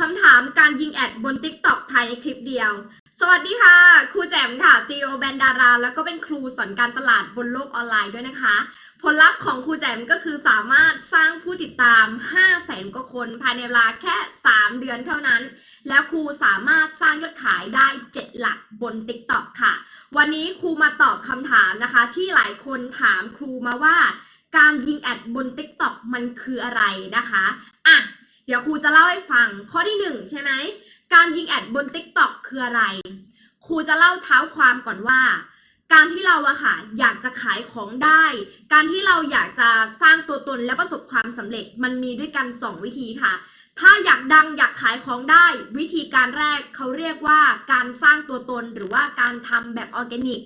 คำถามการยิงแอดบน TikTok ภายในคลิปเดียว สวัสดีค่ะ ครูแจมค่ะ CEO แบรนด์ดารา แล้วก็เป็นครูสอนการตลาดบนโลกออนไลน์ด้วยนะคะ ผลลัพธ์ของครูแจมก็คือสามารถสร้างผู้ติดตาม 5 0 0แสนกว่าคน ภายในเวลาแค่ 3 เดือนเท่านั้น แล้วครูสามารถสร้างยอดขายได้ 7 หลักบน TikTok ค่ะ วันนี้ครูมาตอบคำถามนะคะ ที่หลายคนถามครูมาว่า การยิงแอดบน TikTok มันคืออะไรนะคะอะ ดี๋ยวครูจะเล่าให้ฟัง ข้อที่หนึ่งใช่ไหม การยิงแอดบน TikTok คืออะไร ครูจะเล่าเท้าความก่อนว่า การที่เราอะค่ะอยากจะขายของได้ การที่เราอยากจะสร้างตัวตนและประสบความสำเร็จมันมีด้วยกัน 2 วิธีค่ะ ถ้าอยากดังอยากขายของได้ วิธีการแรกเขาเรียกว่าการสร้างตัวตนหรือว่าการทำแบบออร์แกนิก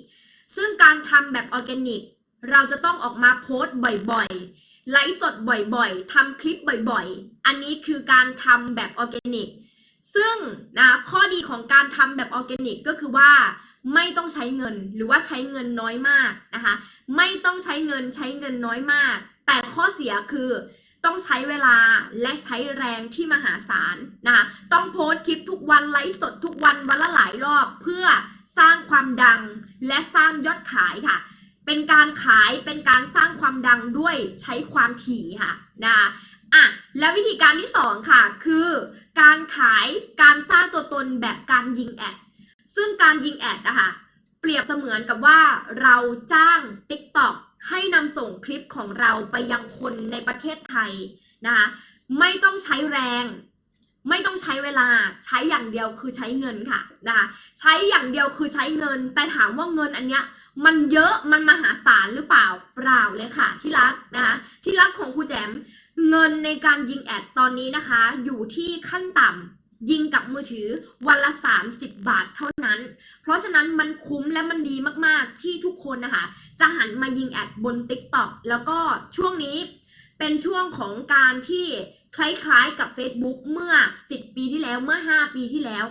ซึ่งการทำแบบออร์แกนิก เราจะต้องออกมาโพสต์บ่อยๆ ไลฟ์สดบ่อยๆทำคลิปบ่อยๆ อันนี้คือการทำแบบออร์แกนิก ซึ่งนะข้อดีของการทำแบบออร์แกนิกก็คือว่าไม่ต้องใช้เงินหรือว่าใช้เงินน้อยมากนะคะ ไม่ต้องใช้เงินใช้เงินน้อยมาก แต่ข้อเสียคือต้องใช้เวลาและใช้แรงที่มหาศาลนะคะต้องโพสต์คลิปทุกวันไลฟ์สดทุกวันวันละหลายรอบ เพื่อสร้างความดังและสร้างยอดขายค่ะ เป็นการขายเป็นการสร้างความดังด้วยใช้ความถี่ค่ะนะอะแล้ววิธีการที่สองค่ะ คือการขายการสร้างตัวตนแบบการยิงแอด ซึ่งการยิงแอดนะคะเปรียบเสมือนกับว่าเราจ้าง TikTok ให้นำส่งคลิปของเราไปยังคนในประเทศไทยนะคะไม่ต้องใช้แรง ไม่ต้องใช้เวลาใช้อย่างเดียวคือใช้เงินค่ะนะคะใช้อย่างเดียวคือใช้เงิน แต่ถามว่าเงินอันเนี้ย มันเยอะมันมหาศาลหรือเปล่าเปล่าเลยค่ะ ที่รักนะคะที่รักของครูแจมเงินในการยิงแอดตอนนี้นะคะ อยู่ที่ขั้นต่ำยิงกับมือถือวันละ 30 บาทเท่านั้น เพราะฉะนั้นมันคุ้มและมันดีมากๆ ที่ทุกคนนะคะ จะหันมายิงแอดบน TikTok แล้วก็ช่วงนี้เป็นช่วงของการที่คล้ายๆกับ Facebook เมื่อ 10 ปีที่แล้วเมื่อ 5 ปีที่แล้ว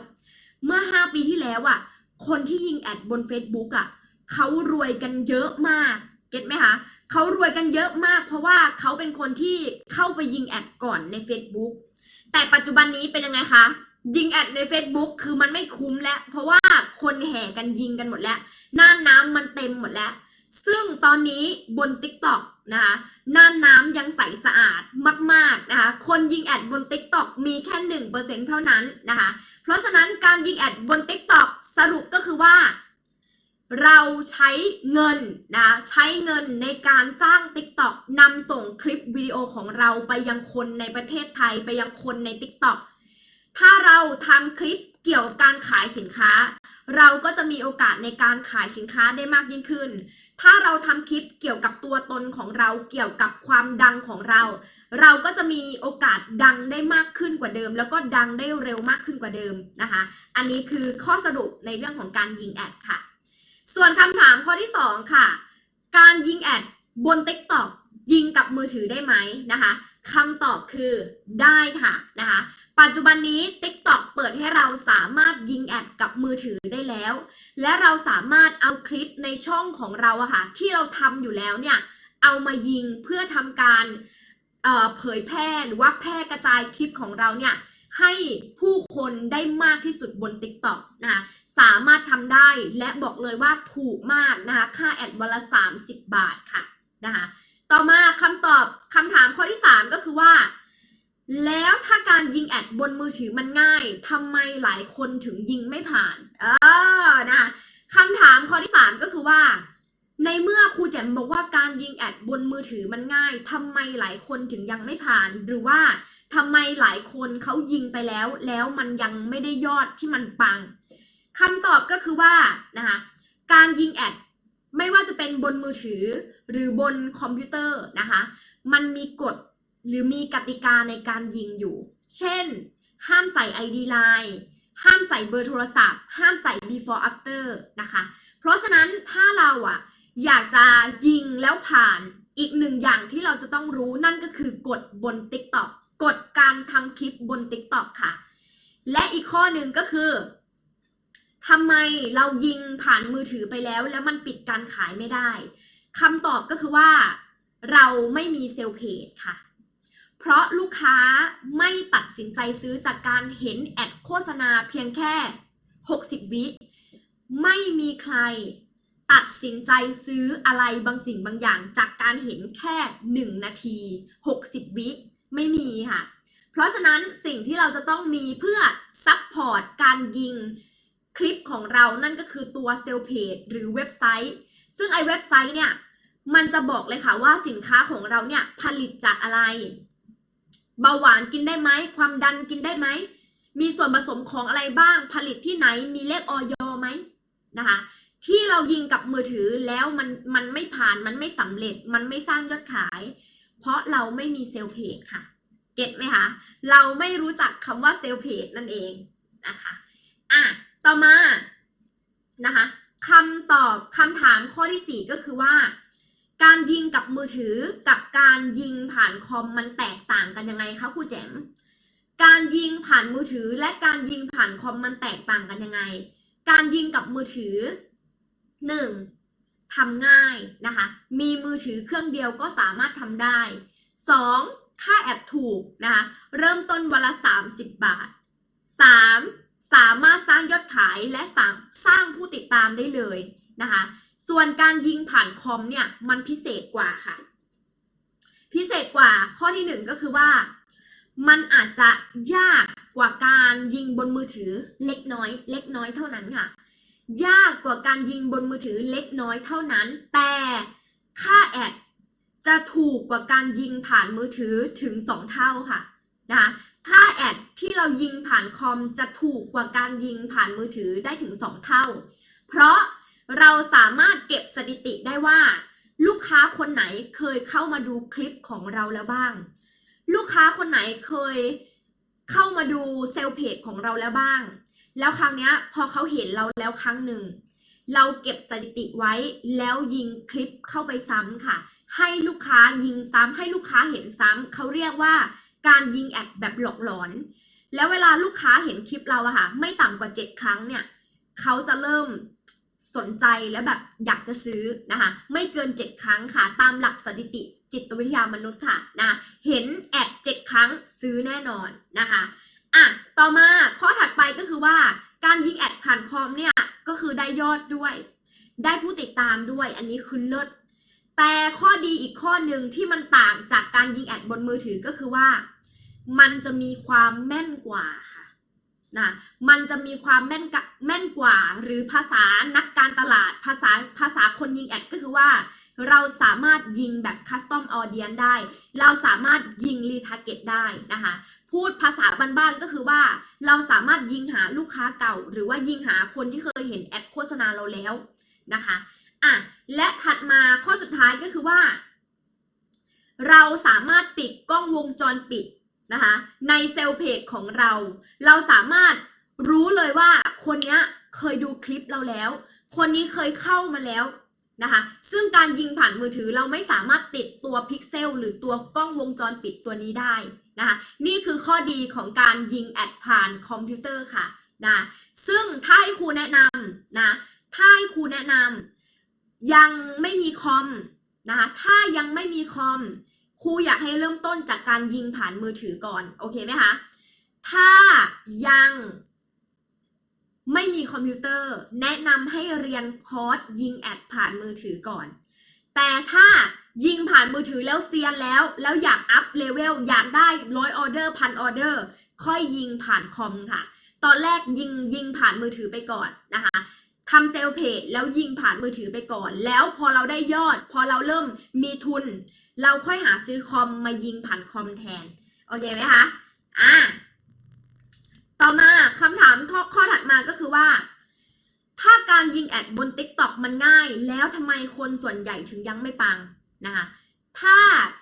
เมื่อ 5 ปีที่แล้วอะ่ะ คนที่ยิงแอดบน Facebook อะ เขารวยกันเยอะมาก เก็ตไหมคะเขารวยกันเยอะมาก เพราะว่าเขาเป็นคนที่เข้าไปยิงแอดก่อนใน Facebook แต่ปัจจุบันนี้เป็นยังไงคะยิงแอดใน Facebook คือมันไม่คุ้มแล้ว เพราะว่าคนแห่กันยิงกันหมดแล้วหน้าน้ำมันเต็มหมดแล้ว ซึ่งตอนนี้บน TikTok นะคะหน้าน้ำยังใสสะอาดมากๆนะคะคนยิงแอดบน TikTok มีแค่ 1%เท่านั้นนะคะเพราะฉะนั้นการยิงแอดบน TikTok สรุปก็คือว่า เราใช้เงินนะใช้เงินในการจ้าง TikTok นำส่งคลิปวิดีโอของเราไปยังคนในประเทศไทยไปยังคนใน TikTok ถ้าเราทำคลิปเกี่ยวกับการขายสินค้า เราก็จะมีโอกาสในการขายสินค้าได้มากยิ่งขึ้น ถ้าเราทำคลิปเกี่ยวกับตัวตนของเราเกี่ยวกับความดังของเรา เราก็จะมีโอกาสดังได้มากขึ้นกว่าเดิม แล้วก็ดังได้เร็วมากขึ้นกว่าเดิมนะคะ อันนี้คือข้อสรุปในเรื่องของการยิงแอดค่ะ ส่วนคำถามข้อที่ 2 ค่ะ การยิงแอดบน TikTok ยิงกับมือถือได้ไหมนะคะคำตอบคือได้ค่ะนะคะปัจจุบันนี้ TikTok เปิดให้เราสามารถยิงแอดกับมือถือได้แล้ว และเราสามารถเอาคลิปในช่องของเราอะค่ะ ที่เราทำอยู่แล้วเนี่ย เอามายิงเพื่อทำการเเผยแพร่หรือว่าแพร่กระจายคลิปของเราเนี่ย ให้ผู้คนได้มากที่สุดบน TikTok นะคะสามารถทำได้และบอกเลยว่าถูกมากนะคะค่าแอดวันละ 30 บาทค่ะนะคะต่อมาคำตอบคำถามข้อที่ 3 ก็คือว่า แล้วถ้าการยิงแอดบนมือถือมันง่ายทำไมหลายคนถึงยิงไม่ผ่านเออนะคะคำถามข้อที่ 3 ก็คือว่าในเมื่อครูแจมบอกว่าการยิงแอดบนมือถือมันง่ายทำไมหลายคนถึงยังไม่ผ่าน หรือว่า ทำไมหลายคนเขายิงไปแล้ว แล้วมันยังไม่ได้ยอดที่มันปังคำตอบก็คือว่านะคะการยิงแอดไม่ว่าจะเป็นบนมือถือหรือบนคอมพิวเตอร์นะคะ มันมีกฎหรือมีกติกาในการยิงอยู่ เช่น ห้ามใส่ ID Line ห้ามใส่เบอร์โทรศัพท์ ห้ามใส่ before after นะคะ เพราะฉะนั้นถ้าเราอะอยากจะยิงแล้วผ่านอีกหนึ่งอย่างที่เราจะต้องรู้นั่นก็คือกฎบน TikTok กฎการทำคลิปบน TikTok ค่ะ และอีกข้อหนึ่งก็คือทำไมเรายิงผ่านมือถือไปแล้ว แล้วมันปิดการขายไม่ได้คำตอบก็คือว่าเราไม่มีเซลล์เพจค่ะ เพราะลูกค้าไม่ตัดสินใจซื้อจากการเห็นแอดโฆษณาเพียงแค่ 60 วิ ไม่มีใครตัดสินใจซื้ออะไรบางสิ่งบางอย่าง จากการเห็นแค่ 1 นาที 60 วิ ไม่มีค่ะ เพราะฉะนั้นสิ่งที่เราจะต้องมีเพื่อซัพพอร์ตการยิงคลิปของเรานั่นก็คือตัวเซลเพจหรือเว็บไซต์ ซึ่งไอเว็บไซต์เนี่ย มันจะบอกเลยค่ะว่าสินค้าของเราเนี่ย ผลิตจากอะไร เบาหวานกินได้ไหม ความดันกินได้ไหม มีส่วนผสมของอะไรบ้าง ผลิตที่ไหน มีเลขออยไหมนะคะ ที่เรายิงกับมือถือแล้วมันมันไม่ผ่านมันไม่สำเร็จมันไม่สร้างยอดขาย เพราะเราไม่มีเซลล์เพจค่ะ เก็ตไหมคะ เราไม่รู้จักคำว่าเซลล์เพจนั่นเองนะคะ อะ ต่อมานะคะคำตอบคำถามข้อที่ 4 ก็คือว่า การยิงกับมือถือกับการยิงผ่านคอมมันแตกต่างกันยังไงคะครูแจมการยิงผ่านมือถือและการยิงผ่านคอมมันแตกต่างกันยังไง การยิงกับมือถือ 1. ทำง่ายนะคะ มีมือถือเครื่องเดียวก็สามารถทำได้ 2. ค่าแอดถูกนะคะ เริ่มต้นวันละ 30 บาท 3. สามารถสร้างยอดขายและสร้างสร้างผู้ติดตามได้เลยนะคะ ส่วนการยิงผ่านคอมเนี่ยมันพิเศษกว่าค่ะ พิเศษกว่าข้อที่หนึ่งก็คือว่า มันอาจจะยากกว่าการยิงบนมือถือเล็กน้อย เล็กน้อยเท่านั้นค่ะ ยากกว่าการยิงบนมือถือเล็กน้อยเท่านั้น แต่ค่าแอดจะถูกกว่าการยิงผ่านมือถือถึง 2 เท่าค่ะนะคะค่าแอดที่เรายิงผ่านคอมจะถูกกว่าการยิงผ่านมือถือได้ถึง 2 เท่า เพราะเราสามารถเก็บสถิติได้ว่า ลูกค้าคนไหนเคยเข้ามาดูคลิปของเราแล้วบ้าง ลูกค้าคนไหนเคยเข้ามาดูเซลล์เพจของเราแล้วบ้าง แล้วครั้งเนี้ยพอเขาเห็นเราแล้วครั้งหนึ่ง เราเก็บสถิติไว้แล้วยิงคลิปเข้าไปซ้ำค่ะ ให้ลูกค้ายิงซ้ำให้ลูกค้าเห็นซ้ำเขาเรียกว่าการยิงแอดแบบหลอกหลอน แล้วเวลาลูกค้าเห็นคลิปเราอะค่ะ ไม่ต่ำกว่า 7 ครั้งเนี่ยเขาจะเริ่มสนใจและแบบอยากจะซื้อนะคะ ไม่เกิน 7 ครั้งค่ะ ตามหลักสถิติจิตวิทยามนุษย์ค่ะนะเห็นแอด7ครั้งซื้อแน่นอนนะคะ อะต่อมาข้อถัดไปก็คือว่าการยิงแอดผ่านคอมเนี่ยก็คือได้ยอดด้วย ได้ผู้ติดตามด้วย อันนี้คือเลิศแต่ข้อดีอีกข้อหนึ่งที่มันต่างจากการยิงแอดบนมือถือก็คือว่า มันจะมีความแม่นกว่าค่ะนะมันจะมีความแม่นกแม่นกว่า หรือภาษานักการตลาดภาษาภาษาคนยิงแอดก็คือว่า เราสามารถยิงแบบคัสตอมออเดียนได้ เราสามารถยิงรีทาร์เก็ตได้นะคะ พูดภาษาบ้านๆก็คือว่า เราสามารถยิงหาลูกค้าเก่า หรือว่ายิงหาคนที่เคยเห็นแอดโฆษณาเราแล้วนะคะอะและถัดมาข้อสุดท้ายก็คือว่า เราสามารถติดกล้องวงจรปิดนะคะในเซลล์เพจของเรา เราสามารถรู้เลยว่าคนเนี้ยเคยดูคลิปเราแล้ว คนนี้เคยเข้ามาแล้ว นะคะ ซึ่งการยิงผ่านมือถือเราไม่สามารถติดตัวพิกเซลหรือตัวกล้องวงจรปิดตัวนี้ได้นะคะ นี่คือข้อดีของการยิงแอดผ่านคอมพิวเตอร์ค่ะนะซึ่งถ้าให้ครูแนะนำนะถ้าให้ครูแนะนำยังไม่มีคอมนะคะถ้ายังไม่มีคอมครูอยากให้เริ่มต้นจากการยิงผ่านมือถือก่อน โอเคไหมคะ ถ้ายัง ไม่มีคอมพิวเตอร์ แนะนำให้เรียนคอร์สยิงแอดผ่านมือถือก่อน แต่ถ้ายิงผ่านมือถือแล้วเซียนแล้ว แล้วอยากอัพเลเวลอยากได้ร้อยออเดอร์พันออเดอร์ค่อยยิงผ่านคอมค่ะ ตอนแรกยิงยิงผ่านมือถือไปก่อนนะคะทำเซลล์เพจแล้วยิงผ่านมือถือไปก่อน แล้วพอเราได้ยอด พอเราเริ่มมีทุน เราค่อยหาซื้อคอมมายิงผ่านคอมแทน โอเคไหมคะ อะ ต่อมาคำถามข้อข้อถัดมาก็คือว่า ถ้าการยิงแอดบน TikTok มันง่าย แล้วทำไมคนส่วนใหญ่ถึงยังไม่ปังนะคะถ้า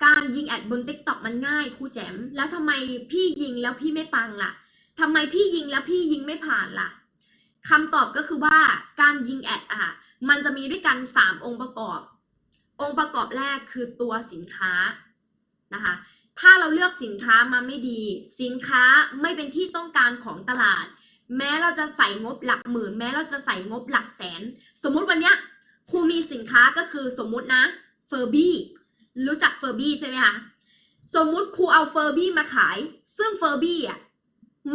การยิงแอดบน TikTok มันง่ายครูแจม แล้วทำไมพี่ยิงแล้วพี่ไม่ปังล่ะทำไมพี่ยิงแล้วพี่ยิงไม่ผ่านล่ะคำตอบก็คือว่าการยิงแอดอะมันจะมีด้วยกัน 3 องค์ประกอบ องค์ประกอบแรกคือตัวสินค้านะคะ ถ้าเราเลือกสินค้ามาไม่ดี สินค้าไม่เป็นที่ต้องการของตลาด แม้เราจะใส่งบหลักหมื่น แม้เราจะใส่งบหลักแสน สมมุติวันเนี้ยครูมีสินค้าก็คือสมมุตินะเฟอร์บี้รู้จักเฟอร์บี้ใช่ไหมคะสมมุติครูเอาเฟอร์บี้มาขาย ซึ่งเฟอร์บี้อะ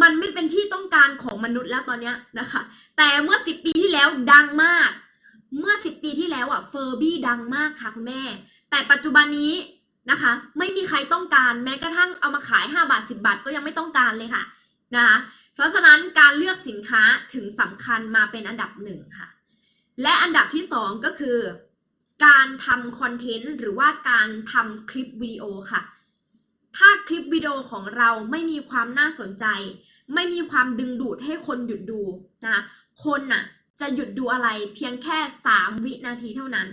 มันไม่เป็นที่ต้องการของมนุษย์แล้วตอนเนี้ยนะคะ แต่เมื่อสิบปีที่แล้วดังมาก เมื่อสิบปีที่แล้วอะเฟอร์บี้ดังมากค่ะคุณแม่ แต่ปัจจุบันนี้ นะคะ ไม่มีใครต้องการแม้กระทั่งเอามาขาย 5 บาท 10 บาทก็ยังไม่ต้องการเลยค่ะนะคะเพราะฉะนั้นการเลือกสินค้าถึงสำคัญมาเป็นอันดับหนึ่งค่ะ และอันดับที่สองก็คือ การทำคอนเทนต์หรือว่าการทำคลิปวิดีโอค่ะ ถ้าคลิปวิดีโอของเราไม่มีความน่าสนใจ ไม่มีความดึงดูดให้คนหยุดดูนะคะคนน่ะจะหยุดดูอะไรเพียงแค่ 3 วินาทีเท่านั้น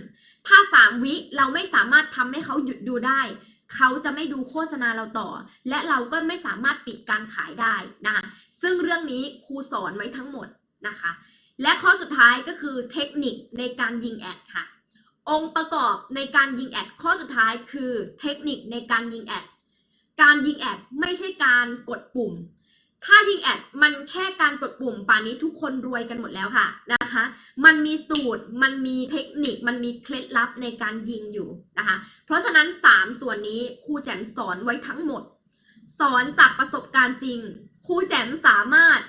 ถ้า3วิเราไม่สามารถทำให้เขาหยุดดูได้ เขาจะไม่ดูโฆษณาเราต่อ และเราก็ไม่สามารถปิดการขายได้นะคะซึ่งเรื่องนี้ครูสอนไว้ทั้งหมดนะคะ และข้อสุดท้ายก็คือเทคนิคในการยิงแอดค่ะ องค์ประกอบในการยิงแอดข้อสุดท้ายคือเทคนิคในการยิงแอดการยิงแอดไม่ใช่การกดปุ่ม ถ้ายิงแอดมันแค่การกดปุ่ม ป่านนี้ทุกคนรวยกันหมดแล้วค่ะนะ คะ มันมีสูตร มันมีเทคนิค มันมีเคล็ดลับในการยิงอยู่นะคะ เพราะฉะนั้น 3 ส่วนนี้ครูแจมสอนไว้ทั้งหมด สอนจากประสบการณ์จริง ครูแจมสามารถ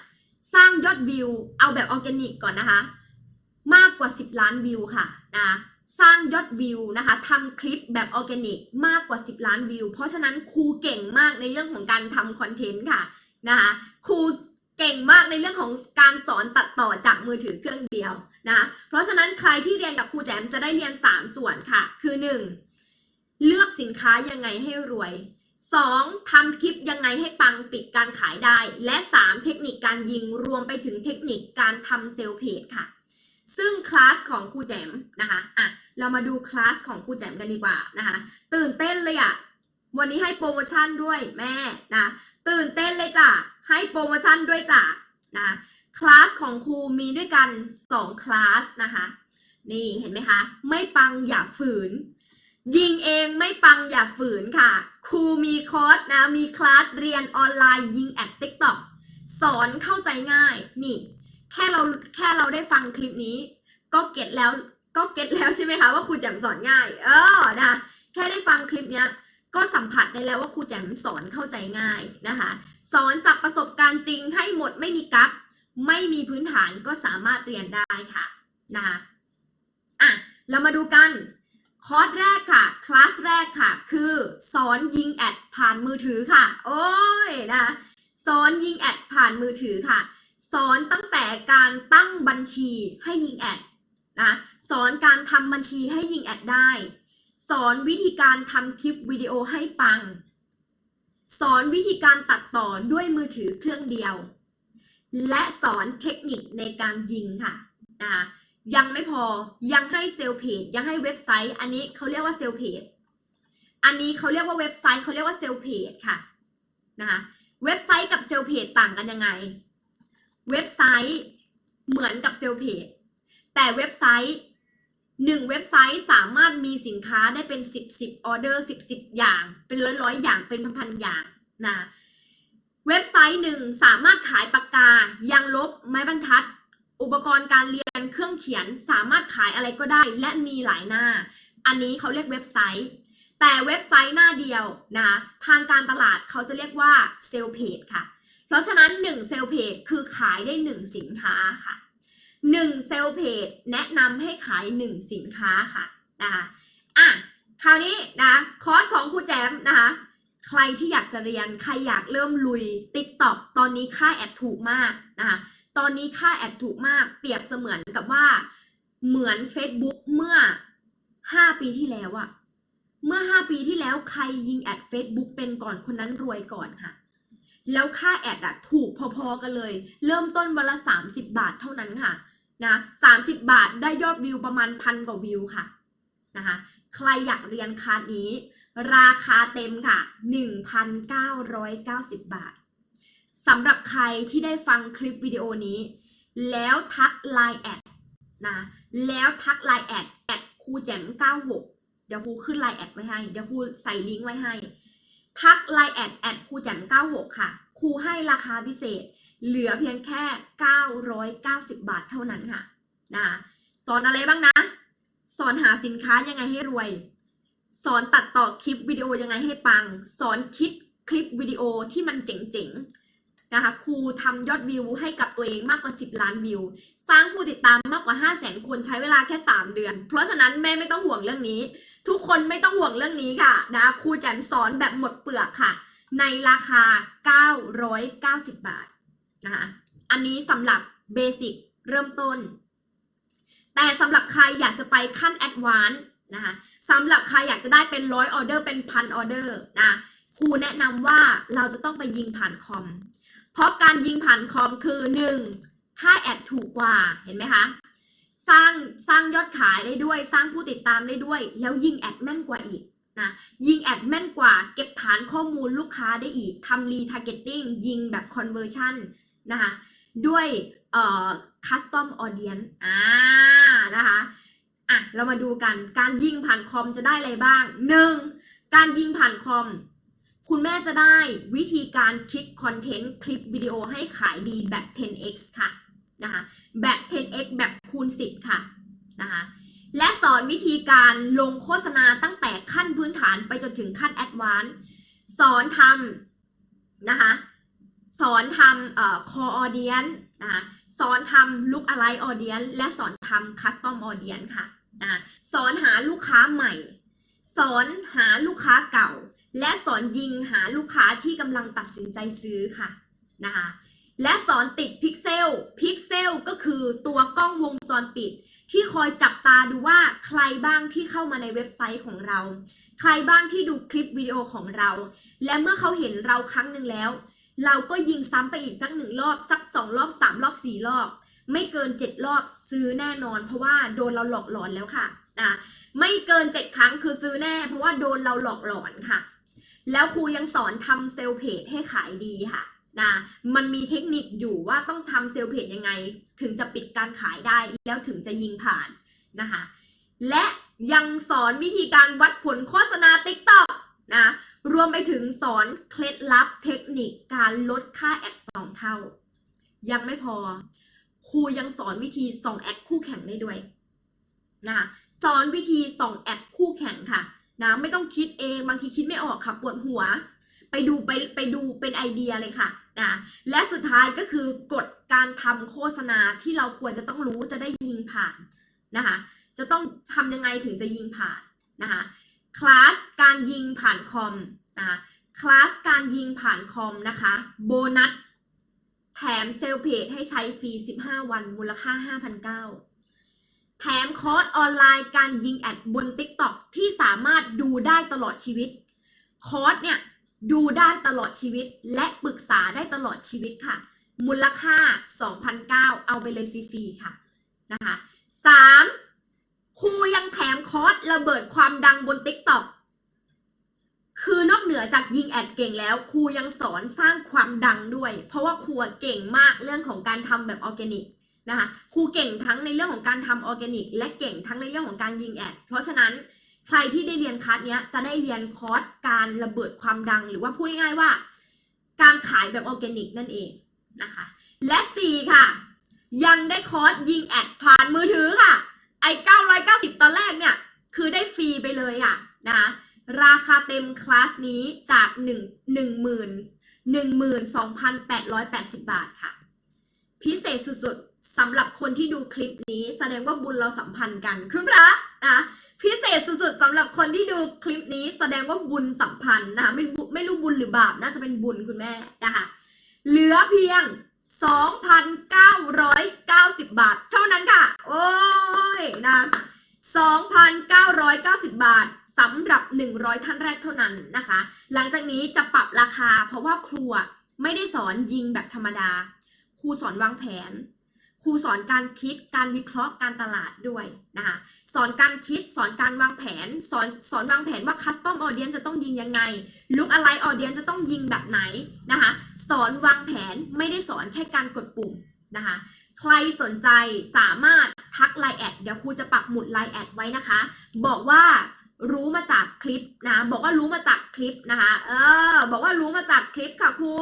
สร้างยอดวิว เอาแบบออร์แกนิกก่อนนะคะ มากกว่า 10 ล้านวิวค่ะนะสร้างยอดวิวนะคะทำคลิปแบบออร์แกนิกมากกว่า 10 ล้านวิว เพราะฉะนั้นครูเก่งมากในเรื่องของการทำคอนเทนต์ค่ะนะคะครู เก่งมากในเรื่องของการสอนตัดต่อจากมือถือเครื่องเดียวนะเพราะฉะนั้นใครที่เรียนกับครูแจมจะได้เรียน 3 ส่วนค่ะ คือ 1. เลือกสินค้ายังไงให้รวย 2. ทำคลิปยังไงให้ปังปิดการขายได้ และ 3. เทคนิคการยิงรวมไปถึงเทคนิคการทำเซลล์เพจค่ะ ซึ่งคลาสของครูแจมนะคะอะเรามาดูคลาสของครูแจมกันดีกว่านะคะตื่นเต้นเลยอะวันนี้ให้โปรโมชั่นด้วยแม่นะตื่นเต้นเลยจ้ะ ให้โปรโมชั่นด้วยจ้ะนะคลาสของครูมีด้วยกัน 2 คลาสนะคะนี่เห็นไหมคะ ไม่ปังอย่าฝืน ยิงเองไม่ปังอย่าฝืนค่ะ ครูมีคอร์สนะมีคลาสเรียนออนไลน์ยิงแอดติ๊กต็อกสอนเข้าใจง่ายนี่แค่เราแค่เราได้ฟังคลิปนี้ ก็เก็ตแล้วก็เก็ตแล้วใช่ไหมคะว่าครูแจ่มสอนง่าย เออนะแค่ได้ฟังคลิปเนี้ย ก็สัมผัสได้แล้วว่าครูแจ่มสอนเข้าใจง่ายนะคะ สอนจากประสบการณ์จริงให้หมดไม่มีกั๊กไม่มีพื้นฐานก็สามารถเรียนได้ค่ะนะคะอะเรามาดูกันคอร์สแรกค่ะ คลาสแรกค่ะ คือสอนยิงแอดผ่านมือถือค่ะ โอ้ยนะสอนยิงแอดผ่านมือถือค่ะ สอนตั้งแต่การตั้งบัญชีให้ยิงแอดนะสอนการทำบัญชีให้ยิงแอดได้ สอนวิธีการทำคลิปวิดีโอให้ปัง สอนวิธีการตัดต่อด้วยมือถือเครื่องเดียว และสอนเทคนิคในการยิงค่ะนะคะยังไม่พอยังให้เซลเพจยังให้เว็บไซต์ อันนี้เขาเรียกว่าเซลเพจอันนี้เขาเรียกว่าเว็บไซต์เขาเรียกว่าเซลเพจค่ะนะคะเว็บไซต์กับเซลเพจต่างกันยังไง เว็บไซต์เหมือนกับเซลเพจแต่เว็บไซต์ หนึ่งเว็บไซต์สามารถมีสินค้าได้เป็นสิบสิบออเดอร์สิบสิบอย่าง เป็นร้อยร้อยอย่างเป็นพันพันๆอย่างนะเว็บไซต์หนึ่งสามารถขายปากกายางลบไม้บรรทัด อุปกรณ์การเรียนเครื่องเขียนสามารถขายอะไรก็ได้และมีหลายหน้า อันนี้เขาเรียกเว็บไซต์ แต่เว็บไซต์หน้าเดียวนะทางการตลาดเขาจะเรียกว่าเซลเพจค่ะ เพราะฉะนั้น1เซลเพจคือขายได้ 1 สินค้าค่ะ 1เซลเพจแนะนำให้ขาย 1 สินค้าค่ะนะคะอะคราวนี้นะคอร์สของครูแจมนะคะใครที่อยากจะเรียนใครอยากเริ่มลุย TikTok ตอนนี้ค่าแอดถูกมากนะคะตอนนี้ค่าแอดถูกมาก เปรียบเสมือนกับว่าเหมือน Facebook เมื่อ 5 ปีที่แล้วอะเมื่อ 5 ปีที่แล้วใครยิงแอด Facebook เป็นก่อนคนนั้นรวยก่อนค่ะ แล้วค่าแอดอะถูกพอๆกันเลย เริ่มต้นวันละ 30 บาทเท่านั้นค่ะ นะ30บาทได้ยอดวิวประมาณพันกว่าวิวค่ะนะคะใครอยากเรียนคาสนี้ ราคาเต็มค่ะ 1,990 บาทสำหรับใครที่ได้ฟังคลิปวิดีโอนี้ แล้วทัก Line แอดนะแล้วทัก Line แอดแอดครูแจ่ม96 เดี๋ยวครูขึ้น Line แอดไว้ให้ เดี๋ยวครูใส่ลิงก์ไว้ให้ ทัก Line แอดแอดครูแจ่ม96 ค่ะ ครูให้ราคาพิเศษ เหลือเพียงแค่ 990 บาทเท่านั้นค่ะนะสอนอะไรบ้างนะ สอนหาสินค้ายังไงให้รวย สอนตัดต่อคลิปวิดีโอยังไงให้ปัง สอนคิดคลิปวิดีโอที่มันเจ๋งๆนะคะครูทำยอดวิวให้กับตัวเองมากกว่า 10 ล้านวิว สร้างผู้ติดตามมากกว่า 5 0 0 0 0 0 คนใช้เวลาแค่ 3 เดือน เพราะฉะนั้นแม่ไม่ต้องห่วงเรื่องนี้ ทุกคนไม่ต้องห่วงเรื่องนี้ค่ะนะครูแจมสอนแบบหมดเปลือกค่ะ ในราคา 990 บาทนะคะอันนี้สำหรับเบสิกเริ่มต้น แต่สำหรับใครอยากจะไปขั้นแอดวานซ์นะคะสำหรับใครอยากจะได้เป็นร้อยออเดอร์เป็นพันออเดอร์นะครูแนะนำว่าเราจะต้องไปยิงผ่านคอม เพราะการยิงผ่านคอมคือ 1. ค่าแอดถูกกว่าเห็นไหมคะสร้างสร้างยอดขายได้ด้วย สร้างผู้ติดตามได้ด้วย แล้วยิงแอดแม่นกว่าอีก นะยิงแอดแม่นกว่าเก็บฐานข้อมูลลูกค้าได้อีกทำรีทาร์เก็ตติ้งยิงแบบ conversion นนะคะด้วยเอ่อ custom audience อ่านะคะอะเรามาดูกันการยิงผ่านคอมจะได้อะไรบ้าง 1. การยิงผ่านคอม คุณแม่จะได้วิธีการคิดคอนเทนต์คลิปวิดีโอให้ขายดีแบบ 10x ค่ะนะคะแบบ 10x แบบคูณ 10 ค่ะนะคะ และสอนวิธีการลงโฆษณาตั้งแต่ขั้นพื้นฐานไปจนถึงขั้นแอดวานซ์สอนทำนะคะสอนทำเอ่อ core audience นะคะสอนทำ look alike audience และสอนทำ custom audience ค่ะนะคะสอนหาลูกค้าใหม่ สอนหาลูกค้าเก่า และสอนยิงหาลูกค้าที่กำลังตัดสินใจซื้อค่ะนะคะและสอนติดพิกเซลพิกเซลก็คือตัวกล้องวงจรปิด ที่คอยจับตาดูว่าใครบ้างที่เข้ามาในเว็บไซต์ของเรา ใครบ้างที่ดูคลิปวิดีโอของเรา และเมื่อเขาเห็นเราครั้งหนึ่งแล้ว เราก็ยิงซ้ำไปอีกสักหนึ่งรอบ สักสองรอบสามรอบสี่รอบ ไม่เกินเจ็ดรอบซื้อแน่นอน เพราะว่าโดนเราหลอกหลอนแล้วค่ะอะไม่เกินเจ็ดครั้งคือซื้อแน่ เพราะว่าโดนเราหลอกหลอนค่ะ แล้วครูยังสอนทำเซลล์เพจให้ขายดีค่ะ นะมันมีเทคนิคอยู่ว่าต้องทำเซลล์เพจยังไง ถึงจะปิดการขายได้แล้วถึงจะยิงผ่านนะคะและยังสอนวิธีการวัดผลโฆษณา TikTok นะรวมไปถึงสอนเคล็ดลับเทคนิคการลดค่าแอดสองเท่า ยังไม่พอ ครูยังสอนวิธีส่องแอดคู่แข่งได้ด้วยนะคะสอนวิธีส่องแอดคู่แข่งค่ะนะไม่ต้องคิดเองบางทีคิดไม่ออกค่ะปวดหัว ไปดูไปไปดูเป็นไอเดียเลยค่ะ นะและสุดท้ายก็คือกฎการทำโฆษณาที่เราควรจะต้องรู้จะได้ยิงผ่านนะคะจะต้องทำยังไงถึงจะยิงผ่านนะคะคลาสการยิงผ่านคอมนะคะคลาสการยิงผ่านคอมนะคะโบนัสแถมเซลเพจให้ใช้ฟรี 15 วันมูลค่า 5,900 แถมคอร์สออนไลน์การยิงแอดบน TikTok ที่สามารถดูได้ตลอดชีวิต คอร์สเนี่ย ดูได้ตลอดชีวิตและปรึกษาได้ตลอดชีวิตค่ะ มูลค่า 2,009 เอาไปเลยฟรีๆค่ะนะคะ 3. ครูยังแถมคอร์สระเบิดความดังบน TikTok คือนอกเหนือจากยิงแอดเก่งแล้วครูยังสอนสร้างความดังด้วย เพราะว่าครูเก่งมากเรื่องของการทำแบบออร์แกนิกนะคะครูเก่งทั้งในเรื่องของการทำออร์แกนิก และเก่งทั้งในเรื่องของการยิงแอดเพราะฉะนั้น ใครที่ได้เรียนคลาสเนี้ยจะได้เรียนคอร์สการระเบิดความดัง หรือว่าพูดง่ายๆว่า การขายแบบออร์แกนิกนั่นเองนะคะ และ 4 ค่ะ ยังได้คอร์สยิงแอดผ่านมือถือค่ะ ไอ้ 990 ตอนแรกเนี่ย คือได้ฟรีไปเลยอะนะคะราคาเต็มคลาสนี้จาก 1 1 0 12,880 บาทค่ะ พิเศษสุดๆ สำหรับคนที่ดูคลิปนี้แสดงว่าบุญเราสัมพันธ์กันคุณพระนะพิเศษสุดๆสำหรับคนที่ดูคลิปนี้แสดงว่าบุญสัมพันธ์นะคะไม่ไม่รู้บุญหรือบาปน่าจะเป็นบุญคุณแม่นะคะเหลือเพียง 2,990 บาท เท่านั้นค่ะ โอ้ยนะ2,990 บาทสำหรับ 100 ท่านแรกเท่านั้นนะคะ หลังจากนี้จะปรับราคาเพราะว่าครูอะไม่ได้สอนยิงแบบธรรมดา ครูสอนวางแผน ครูสอนการคิดการวิเคราะห์การตลาดด้วยนะคะสอนการคิดสอนการวางแผน สอนสอนวางแผนว่าคัสตอมออเดียนจะต้องยิงยังไงลุกอะไรออเดียนจะต้องยิงแบบไหนนะคะสอนวางแผนไม่ได้สอนแค่การกดปุ่มนะคะใครสนใจสามารถทักไลน์แอดเดี๋ยวครูจะปักหมุดไลน์แอดไว้นะคะ บอกว่ารู้มาจากคลิปนะบอกว่ารู้มาจากคลิปนะคะเออบอกว่ารู้มาจากคลิปค่ะครู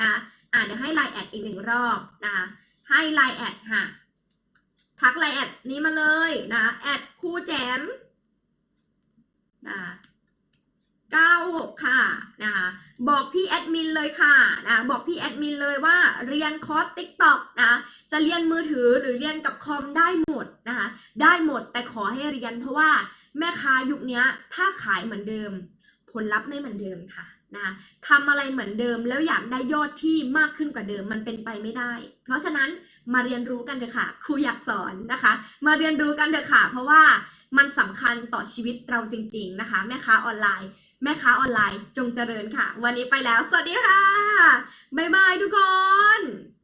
อะอะเดี๋ยวให้ไลน์แอดอีกหนึ่งรอบนะคะ ให้ไลน์แอดค่ะ ทักไลน์แอดนี้มาเลยนะแอดครูแจมนะ96ค่ะนะคะบอกพี่แอดมินเลยค่ะนะบอกพี่แอดมินเลยว่าเรียนคอร์ส TikTok นะจะเรียนมือถือหรือเรียนกับคอมได้หมดนะคะได้หมดแต่ขอให้เรียนเพราะว่าแม่ค้ายุคนี้ถ้าขายเหมือนเดิม ผลลัพธ์ไม่เหมือนเดิมค่ะ นะคะทำอะไรเหมือนเดิมแล้วอยากได้ยอดที่มากขึ้นกว่าเดิมมันเป็นไปไม่ได้ เพราะฉะนั้นมาเรียนรู้กันเถอะค่ะครูอยากสอนนะคะ มาเรียนรู้กันเถอะค่ะ เพราะว่ามันสำคัญต่อชีวิตเราจริง ๆนะคะ แม่ค้าออนไลน์ แม่ค้าออนไลน์จงเจริญค่ะ วันนี้ไปแล้ว สวัสดีค่ะบ๊ายบายทุกคน